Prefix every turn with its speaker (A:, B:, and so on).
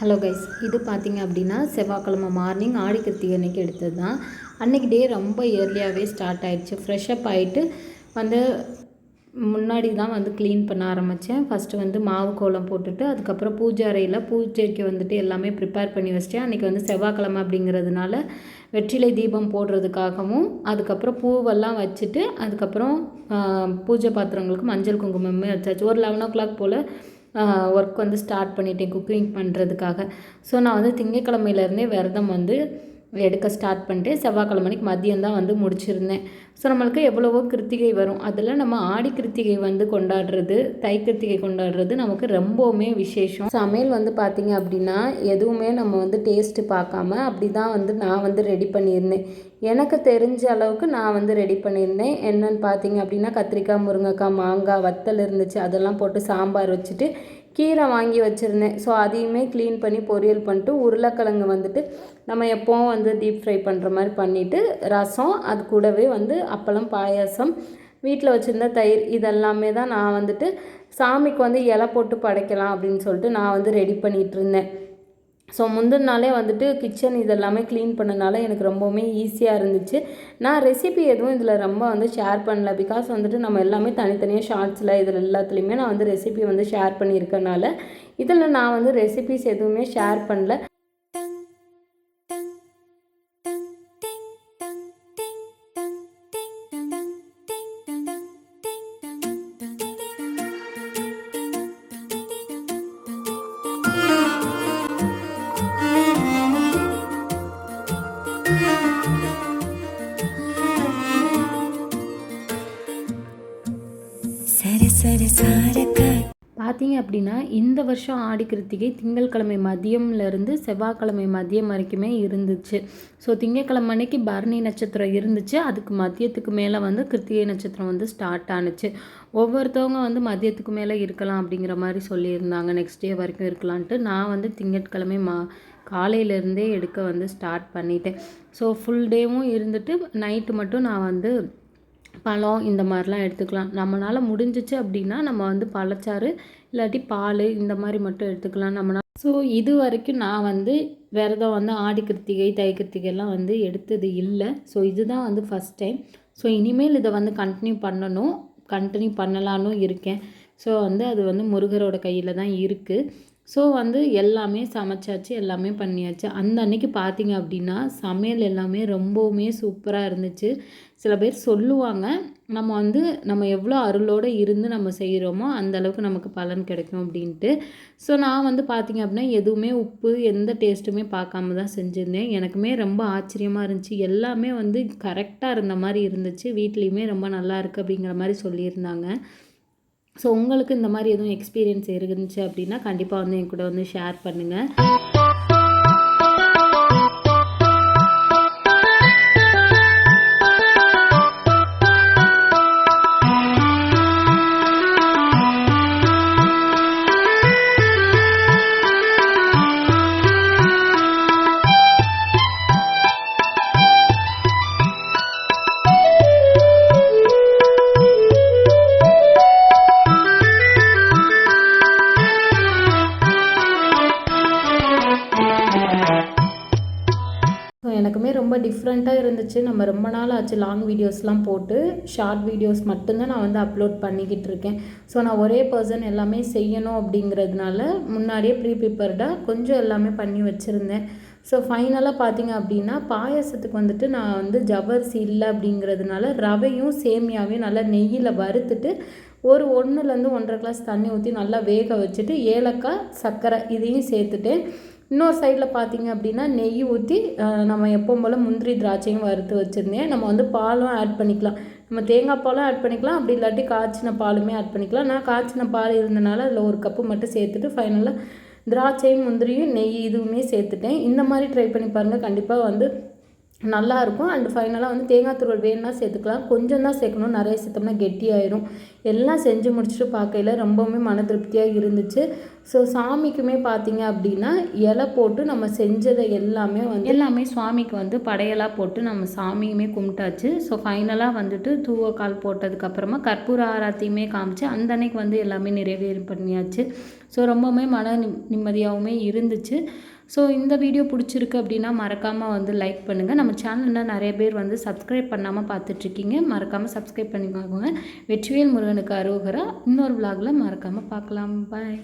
A: Hello guys இது பார்த்திங்க அப்படின்னா செவ்வாய்க்கிழமை மார்னிங் ஆடி கிருத்திகை எடுத்தது தான். அன்றைக்கி டே ரொம்ப இயர்லியாகவே ஸ்டார்ட் ஆயிடுச்சு. ஃப்ரெஷ்அப் ஆகிட்டு வந்து முன்னாடி தான் வந்து க்ளீன் பண்ண ஆரம்பித்தேன் ஃபஸ்ட்டு வந்து மாவு கோலம் போட்டுட்டு அதுக்கப்புறம் பூஜை அறையில் பூஜைக்கு வந்துட்டு எல்லாமே ப்ரிப்பேர் பண்ணி வச்சிட்டேன். அன்றைக்கி வந்து செவ்வாய்க்கிழமை அப்படிங்கிறதுனால வெற்றிலை தீபம் போடுறதுக்காகவும் அதுக்கப்புறம் பூவெல்லாம் வச்சுட்டு அதுக்கப்புறம் பூஜை பாத்திரங்களுக்கு மஞ்சள் குங்குமமே வச்சாச்சு. ஒரு லெவன் ஓ கிளாக் போல் ஒர்க் வந்து ஸ்டார்ட் பண்ணிட்டேன் குக்கிங் பண்ணுறதுக்காக ஸோ நான் வந்து திங்கக்கிழமையிலேருந்தே விரதம் வந்து எடுக்க ஸ்டார்ட் பண்ணிட்டு செவ்வாய்க்கிழமைக்கு மதியம் தான் வந்து முடிச்சிருந்தேன். ஸோ நம்மளுக்கு எவ்வளவோ கிருத்திகை வரும். அதில் நம்ம ஆடி கிருத்திகை வந்து கொண்டாடுறது தை கிருத்திகை கொண்டாடுறது நமக்கு ரொம்பவுமே விசேஷம். சமையல் வந்து பார்த்திங்க அப்படின்னா எதுவுமே நம்ம வந்து டேஸ்ட்டு பார்க்காம அப்படி தான் வந்து நான் வந்து ரெடி பண்ணியிருந்தேன். எனக்கு தெரிஞ்ச அளவுக்கு நான் வந்து ரெடி பண்ணியிருந்தேன். என்னன்னு பார்த்தீங்க அப்படின்னா கத்திரிக்காய் முருங்கைக்காய் மாங்காய் வத்தல் இருந்துச்சு. அதெல்லாம் போட்டு சாம்பார் வச்சுட்டு கீரை வாங்கி வச்சுருந்தேன். ஸோ அதையுமே க்ளீன் பண்ணி பொரியல் பண்ணிட்டு உருளைக்கிழங்கு வந்துட்டு நம்ம எப்போவும் வந்து டீப் ஃப்ரை பண்ணுற மாதிரி பண்ணிவிட்டு ரசம் அது கூடவே வந்து அப்பளம் பாயாசம் வீட்டில் வச்சுருந்த தயிர் இதெல்லாமே தான் நான் வந்துட்டு சாமிக்கு வந்து இலை போட்டு படைக்கலாம் அப்படின்னு சொல்லிட்டு நான் வந்து ரெடி பண்ணிகிட்டு இருந்தேன். ஸோ முந்தின நாளே வந்துட்டு கிச்சன் இதெல்லாமே க்ளீன் பண்ணனால எனக்கு ரொம்பவுமே ஈஸியாக இருந்துச்சு. நான் ரெசிபி எதுவும் இதில் ரொம்ப வந்து ஷேர் பண்ணல. பிகாஸ் வந்துட்டு நம்ம எல்லாமே தனித்தனியாக ஷார்ட்ஸில் இதில் எல்லாத்துலேயுமே நான் வந்து ரெசிபி வந்து ஷேர் பண்ணியிருக்கனால இதில் நான் வந்து ரெசிபிஸ் எதுவுமே ஷேர் பண்ணல. பார்த்தீங்க அப்படின்னா இந்த வருஷம் ஆடி கிருத்திகை திங்கட்கிழமை மதியம்லேருந்து செவ்வாய்க்கிழமை மதியம் வரைக்குமே இருந்துச்சு. ஸோ திங்கட்கிழமை அன்னைக்கு பரணி நட்சத்திரம் இருந்துச்சு. அதுக்கு மதியத்துக்கு மேலே வந்து கிருத்திகை நட்சத்திரம் வந்து ஸ்டார்ட் ஆனுச்சு. ஒவ்வொருத்தவங்க வந்து மதியத்துக்கு மேலே இருக்கலாம் அப்படிங்கிற மாதிரி சொல்லியிருந்தாங்க. நெக்ஸ்ட் டே வரைக்கும் இருக்கலான்ட்டு நான் வந்து திங்கட்கிழமை மா காலையிலேருந்தே எடுக்க வந்து ஸ்டார்ட் பண்ணிட்டேன். ஸோ ஃபுல் டேவும் இருந்துட்டு நைட்டு மட்டும் நான் வந்து பழம் இந்த மாதிரிலாம் எடுத்துக்கலாம். நம்மளால் முடிஞ்சிச்சு அப்படின்னா நம்ம வந்து பழச்சாறு இல்லாட்டி பால் இந்த மாதிரி மட்டும் எடுத்துக்கலாம் நம்மளால் ஸோ இது வரைக்கும் நான் வந்து விரதம் வந்து ஆடி கிருத்திகை தை கிருத்திகைலாம் வந்து எடுத்தது இல்லை. ஸோ இதுதான் வந்து ஃபஸ்ட் டைம் ஸோ இனிமேல் இதை வந்து கண்டினியூ பண்ணணும். கண்டினியூ பண்ணலான்னு இருக்கேன். ஸோ வந்து அது வந்து முருகரோட கையில் தான் இருக்குது ஸோ வந்து எல்லாமே சமைச்சாச்சு எல்லாமே பண்ணியாச்சு. அந்த அன்னைக்கு பார்த்தீங்க அப்படின்னா சமையல் எல்லாமே ரொம்பவுமே சூப்பராக இருந்துச்சு. சில பேர் சொல்லுவாங்க நம்ம வந்து நம்ம எவ்வளோ அருளோடு இருந்து நம்ம செய்கிறோமோ அந்த அளவுக்கு நமக்கு பலன் கிடைக்கும் அப்படின்ட்டு. ஸோ நான் வந்து பார்த்தீங்க அப்படின்னா எதுவுமே உப்பு எந்த டேஸ்ட்டுமே பார்க்காம தான் செஞ்சுருந்தேன். எனக்குமே ரொம்ப ஆச்சரியமாக இருந்துச்சு. எல்லாமே வந்து கரெக்டாக இருந்த மாதிரி இருந்துச்சு. வீட்லேயுமே ரொம்ப நல்லா இருக்குது அப்படிங்கிற மாதிரி சொல்லியிருந்தாங்க. ஸோ உங்களுக்கு இந்த மாதிரி எதுவும் எக்ஸ்பீரியன்ஸ் இருந்துச்சு அப்படின்னா கண்டிப்பாக வந்து என் கூட வந்து ஷேர் பண்ணுங்கள் எனக்குமே ரொம்ப டிஃப்ரெண்ட்டாக இருந்துச்சு. நம்ம ரொம்ப நாள் ஆச்சு லாங் வீடியோஸ்லாம் போட்டு. ஷார்ட் வீடியோஸ் மட்டும்தான் நான் வந்து அப்லோட் பண்ணிக்கிட்டு இருக்கேன். ஸோ நான் ஒரே பர்சன் எல்லாமே செய்யணும் அப்படிங்கிறதுனால முன்னாடியே ப்ரீ ப்ரிப்பேர்டாக கொஞ்சம் எல்லாமே பண்ணி வச்சுருந்தேன். ஸோ ஃபைனலாக பார்த்தீங்க அப்படின்னா பாயாசத்துக்கு வந்துட்டு நான் வந்து ஜவ்வரிசி இல்லை அப்படிங்கிறதுனால ரவையும் சேமியாவையும் நல்லா நெய்யில் வறுத்துட்டு ஒரு ஒன்றுலேருந்து ஒன்றரை கிளாஸ் தண்ணி ஊற்றி நல்லா வேக வச்சுட்டு ஏலக்காய் சர்க்கரை இதையும் சேர்த்துட்டு இன்னொரு சைடில் பார்த்தீங்க அப்படின்னா நெய் ஊற்றி நம்ம எப்பவும் போல் முந்திரி திராட்சையும் வறுத்து வச்சுருந்தேன். நம்ம வந்து பாலும் ஆட் பண்ணிக்கலாம். நம்ம தேங்காய் பாலும் ஆட் பண்ணிக்கலாம். அப்படி இல்லாட்டி காய்ச்சின பாலுமே ஆட் பண்ணிக்கலாம். நான் காய்ச்சின பால் இருந்தனால அதில் ஒரு கப்பு மட்டும் சேர்த்துட்டு ஃபைனலாக திராட்சையும் முந்திரியும் நெய் இதுவுமே சேர்த்துட்டேன். இந்த மாதிரி ட்ரை பண்ணி பாருங்கள் கண்டிப்பாக வந்து நல்லாயிருக்கும். அண்ட் ஃபைனலாக வந்து தேங்காய் துருவல் வேணும்னா சேர்த்துக்கலாம். கொஞ்சம் தான் சேர்க்கணும். நிறைய சேர்த்தோம்னா கெட்டியாயிரும் எல்லாம் செஞ்சு முடிச்சுட்டு பார்க்கையில ரொம்பவுமே மன திருப்தியாக இருந்துச்சு. ஸோ சாமிக்குமே பார்த்தீங்க அப்படின்னா இலை போட்டு நம்ம செஞ்சதை எல்லாமே வந்து எல்லாமே சுவாமிக்கு வந்து படையலாக போட்டு நம்ம சாமியுமே கும்பிட்டாச்சு. ஸோ ஃபைனலாக வந்துட்டு தூவக்கால் போட்டதுக்கப்புறமா கற்பூர ஆராத்தியுமே காமிச்சு அந்த அன்னைக்கு வந்து எல்லாமே நிறைவேறு பண்ணியாச்சு. ஸோ ரொம்பவுமே மன நிம்மதியாகவுமே இருந்துச்சு. ஸோ இந்த வீடியோ பிடிச்சிருக்கு அப்படின்னா மறக்காமல் வந்து லைக் பண்ணுங்கள் நம்ம சேனலில் நிறைய பேர் வந்து சப்ஸ்கிரைப் பண்ணாமல் பார்த்துட்ருக்கீங்க. மறக்காமல் சப்ஸ்கிரைப் பண்ணிக்கோங்க. வெற்றிவேல் முருகனுக்கு அரோகரா இன்னொரு விலாகில் மறக்காமல் பார்க்கலாம். பாய்